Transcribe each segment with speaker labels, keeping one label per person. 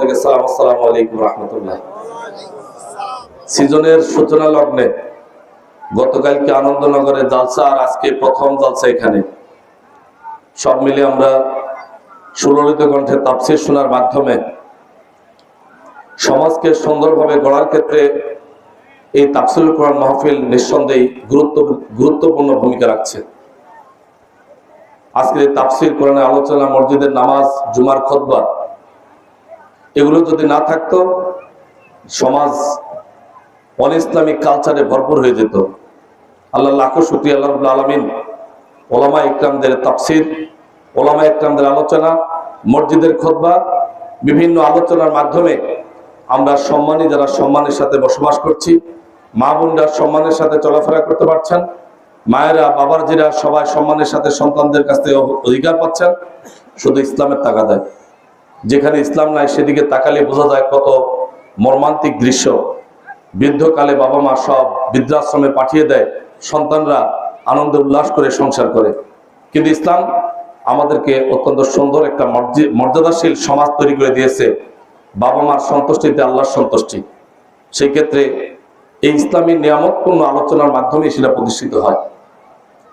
Speaker 1: থেকে সালাম আলাইকুম রহমতুল্লাহ। সিজনের সূচনা লগ্নে গতকালকে আনন্দনগরে জালসা আর আজকে প্রথম জালসা এখানে। সব মিলে আমরা সুললিত কণ্ঠে তাপসির শোনার মাধ্যমে সমাজকে সুন্দরভাবে গড়ার ক্ষেত্রে এই তাফসিল কোরআন মাহফিল নিঃসন্দেহে গুরুত্ব, গুরুত্বপূর্ণ ভূমিকা রাখছে। আজকের এই তাফসির কোরআনের আলোচনা, মসজিদের নামাজ, জুমার খতবা এগুলো যদি না থাকতো, সমাজ অন ইসলামিক কালচারে ভরপুর হয়ে যেত। আল্লাহ লাখো শুক্রিয়া আল্লাহ আলমিন ওলামা ইকরামদের তাফসির ওলামা ইকরামদের আলোচনা, মসজিদের খতবা, বিভিন্ন আলোচনার মাধ্যমে আমরা সম্মানী যারা সম্মানের সাথে বসবাস করছি, মা বোনরা সম্মানের সাথে চলাফেরা করতে পারছেন, মায়েরা, বাবার জিরা সবাই সম্মানের সাথে সন্তানদের কাছ থেকে অধিকার পাচ্ছেন, শুধু ইসলামের টাকা দেয়। যেখানে ইসলাম নাই, সেদিকে তাকালে বোঝা যায় কত মর্মান্তিক দৃশ্য। বৃদ্ধকালে বাবা মা সব বৃদ্ধাশ্রমে পাঠিয়ে দেয়, সন্তানরা আনন্দ উল্লাস করে সংসার করে। কিন্তু ইসলাম আমাদেরকে অত্যন্ত সুন্দর একটা মর্যাদা- মর্যাদাশীল সমাজ তৈরি করে দিয়েছে। বাবা মার সন্তুষ্টিতে আল্লাহর সন্তুষ্টি। সেই ক্ষেত্রে এই ইসলামী নিয়ামতপূর্ণ আলোচনার মাধ্যমে সেটা প্রতিষ্ঠিত হয়।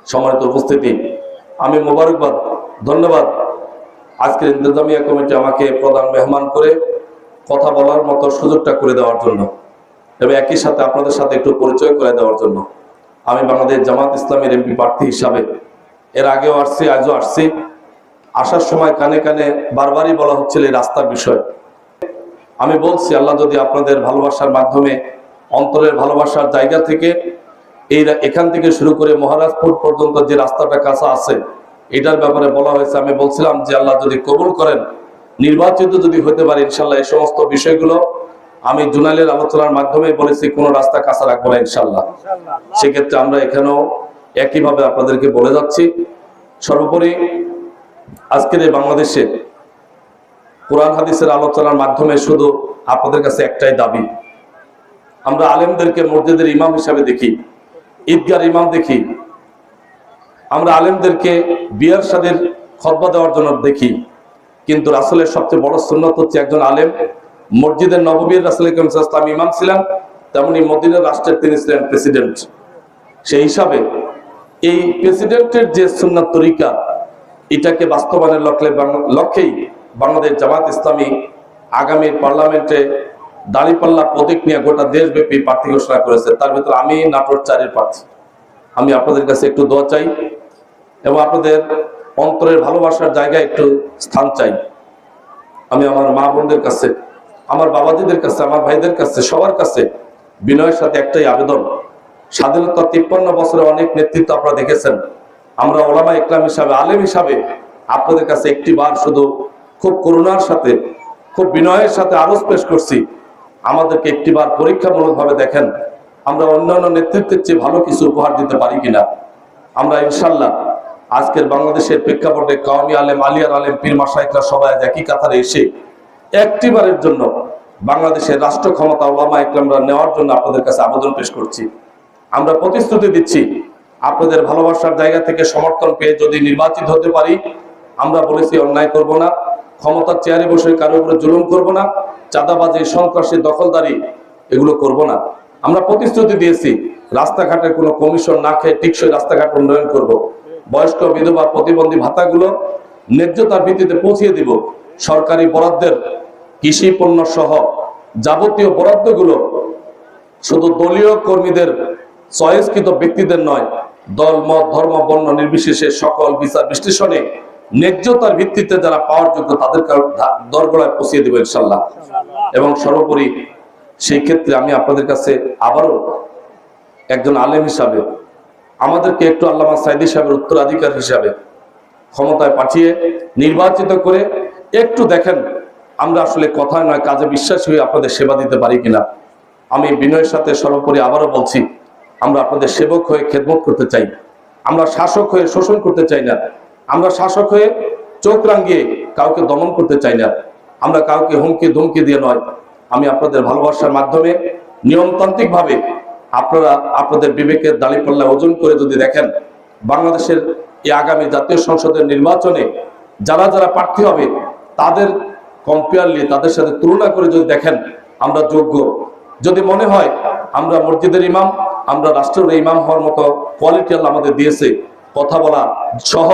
Speaker 1: সম্মানিত উপস্থিতি, আমি মোবারকবাদ, ধন্যবাদ আজকের ইন্তজামিয়া কমিটি আমাকে প্রধান মেহমান করে কথা বলার মতো সুযোগটা করে দেওয়ার জন্য এবং একই সাথে আপনাদের সাথে একটু পরিচয় করে দেওয়ার জন্য। আমি বাংলাদেশ জামাত ইসলামের এমপি প্রার্থী হিসাবে এর আগেও আসছি, আজও আসছি। আসার সময় কানে কানে বারবারই বলা হচ্ছিল এই রাস্তার বিষয়। আমি বলছি, আল্লাহ যদি আপনাদের ভালোবাসার মাধ্যমে, অন্তরের ভালোবাসার জায়গা থেকে এই এখান থেকে শুরু করে মহারাজপুর পর্যন্ত যে রাস্তাটা কাঁচা আছে এটার ব্যাপারে বলা হয়েছে, আমি বলছিলাম যে আল্লাহ যদি কবুল করেন, নির্বাচিত যদি হতে পারে, ইনশাল্লাহ এই সমস্ত বিষয়গুলো আমি জুনাইলের আলোচনার মাধ্যমে বলেছি, কোনো রাস্তা কাঁচা রাখব না, ইনশাল্লাহ। সেক্ষেত্রে আমরা এখানেও একইভাবে আপনাদেরকে বলে যাচ্ছি। সর্বোপরি আজকের এই বাংলাদেশে কোরআন হাদিসের আলোচনার মাধ্যমে শুধু আপনাদের কাছে একটাই দাবি। আমরা আলেমদেরকে মসজিদের ইমাম হিসাবে দেখি, ঈদগার ইমাম দেখি আমরা আলেমদেরকে বিয়ার সাদের খতবা দেওয়ার জন্য দেখি। কিন্তু রাসুলের সবচেয়ে বড় সুন্নত হচ্ছে একজন আলেম। মসজিদের নববীর রাসুল ইসলাম ইমাম ছিলেন তেমনি মদিনের রাষ্ট্রের তিনি ছিলেন প্রেসিডেন্ট। সেই হিসাবে এই প্রেসিডেন্টের যে সুন্নাত তরিকা, এটাকে বাস্তবায়নের লক্ষ্যে লক্ষ্যেই বাংলাদেশ জামাত ইসলামী আগামী পার্লামেন্টে দাঁড়িপাল্লা প্রতীক নিয়ে গোটা দেশব্যাপী প্রার্থী ঘোষণা করেছে। তার ভিতরে আমি নাটোর চারের প্রার্থী। আমি আপনাদের কাছে একটু দোয়া চাই। এবং আপনাদের অন্তরের ভালোবাসার জায়গায় একটু স্থান চাই। আমি আমার মা বোনদের কাছে, আমার বাবাজিদের কাছে, আমার ভাইদের কাছে, সবার কাছে বিনয়ের সাথে একটাই আবেদন। স্বাধীনতা তিপ্পান্ন বছরে অনেক নেতৃত্ব আপনারা দেখেছেন। আমরা ওলামা ইকলাম হিসাবে, আলেম হিসাবে আপনাদের কাছে একটি বার শুধু খুব করুণার সাথে, খুব বিনয়ের সাথে আরজ পেশ করছি। আমাদেরকে একটি বার পরীক্ষামূলকভাবে দেখেন। আমরা অন্যান্য নেতৃত্বের চেয়ে ভালো কিছু উপহার দিতে পারি কিনা? আমরা ইনশাল্লাহ আজকের বাংলাদেশের প্রেক্ষাপটে কওমি আলেম, আলিয়ার আলেম, পীর মাসাইকরা সবাই একই কাতারে এসে একটিবারের জন্য বাংলাদেশের রাষ্ট্র ক্ষমতা ওলামা ইকরামরা নেওয়ার জন্য আপনাদের কাছে আবেদন পেশ করছি আমরা প্রতিশ্রুতি দিচ্ছি, আপনাদের ভালোবাসার জায়গা থেকে সমর্থন পেয়ে যদি নির্বাচিত হতে পারি, আমরা বলেছি অন্যায় করব না, ক্ষমতার চেয়ারে বসে কারও উপরে জুলুম করব না, চাঁদাবাজি, সন্ত্রাসী, দখলদারি এগুলো করব না আমরা প্রতিশ্রুতি দিয়েছি, রাস্তাঘাটের কোনো কমিশন না খেয়ে টিকসই রাস্তাঘাট উন্নয়ন করব। বয়স্ক বিধবা প্রতিবন্ধী ভাতাগুলো ন্যায্যতার ভিত্তিতে পৌঁছিয়ে দিব। সরকারি বরাদ্দের কৃষি পণ্য সহ যাবতীয় বরাদ্দগুলো শুধু দলীয় কর্মীদের চয়েসকৃত ব্যক্তিদের নয়, দল, মত, ধর্ম, বর্ণ নির্বিশেষে সকল বিচার বিশ্লেষণে ন্যায্যতার ভিত্তিতে যারা পাওয়ার যোগ্য তাদের দরগড়ায় পৌঁছিয়ে দেবে ইনশাল্লাহ এবং সর্বোপরি সেই ক্ষেত্রে আমি আপনাদের কাছে আবারও একজন আলেম হিসাবে আমাদেরকে একটু আল্লামা সাইদি সাহেবের উত্তরাধিকার হিসাবে ক্ষমতায় পাঠিয়ে নির্বাচিত করে একটু দেখেন আমরা আসলে কথা নয় কাজে বিশ্বাসী হয়ে আপনাদের সেবা দিতে পারি কিনা। আমি বিনয়ের সাথে সর্বোপরি আবারও বলছি, আমরা আপনাদের সেবক হয়ে খেদমত করতে চাই আমরা শাসক হয়ে শোষণ করতে চাই না। আমরা শাসক হয়ে চোখ রাঙ্গিয়ে কাউকে দমন করতে চাই না। আমরা কাউকে হুমকি ধুমকি দিয়ে নয়। আমি আপনাদের ভালোবাসার মাধ্যমে নিয়মতান্ত্রিক ভাবে আপনারা, আপনাদের বিবেকের দাঁড়িপাল্লা ওজন করে যদি দেখেন, বাংলাদেশের এই আগামী জাতীয় সংসদের নির্বাচনে যারা যারা প্রার্থী হবে, তাদের কম্পেয়ারলি তাদের সাথে তুলনা করে যদি দেখেন, আমরা যোগ্য। যদি মনে হয়, আমরা মসজিদের ইমাম, আমরা রাষ্ট্রের ইমাম হওয়ার মতো কোয়ালিটি আল্লাহ আমাদের দিয়েছে, কথা বলা সহ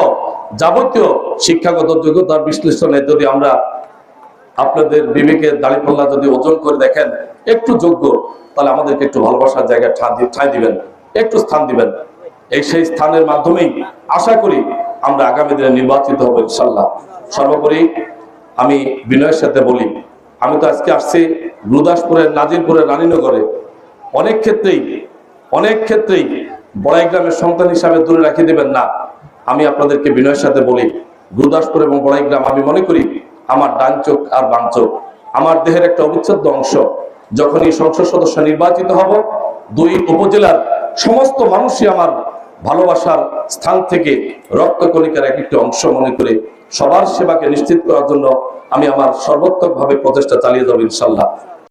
Speaker 1: যাবতীয় শিক্ষাগত যোগ্যতার বিশ্লেষণে যদি আমরা আপনাদের বিবেকের দাড়িপাল্লা যদি ওজন করে দেখেন, একটু যোগ্য, তাহলে আমাদেরকে একটু ভালোবাসার জায়গায় ঠাঁই দিবেন, একটু স্থান দিবেন। এই সেই স্থানের মাধ্যমেই আশা করি আমরা আগামী দিনে নির্বাচিত হব ইনশাল্লাহ সর্বোপরি আমি বিনয়ের সাথে বলি, আমি তো আজকে আসছি গুরুদাসপুরের নাজিরপুরের রানীনগরে। অনেক ক্ষেত্রেই অনেক ক্ষেত্রেই বড়াই গ্রামের সন্তান হিসাবে দূরে রাখিয়ে দেবেন না। আমি আপনাদেরকে বিনয়ের সাথে বলি গুরুদাসপুর এবং বড়াই গ্রাম আমি মনে করি আমার ডান চোখ আর বাম চোখ। আমার দেহের একটা অবিচ্ছেদ্য অংশ। যখন এই সংসদ সদস্য নির্বাচিত হব, দুই উপজেলার সমস্ত মানুষই আমার ভালোবাসার স্থান থেকে রক্তকণিকার এক একটি অংশ মনে করে সবার সেবাকে নিশ্চিত করার জন্য আমি আমার সর্বোত্তকভাবে প্রচেষ্টা চালিয়ে যাব ইনশাল্লাহ।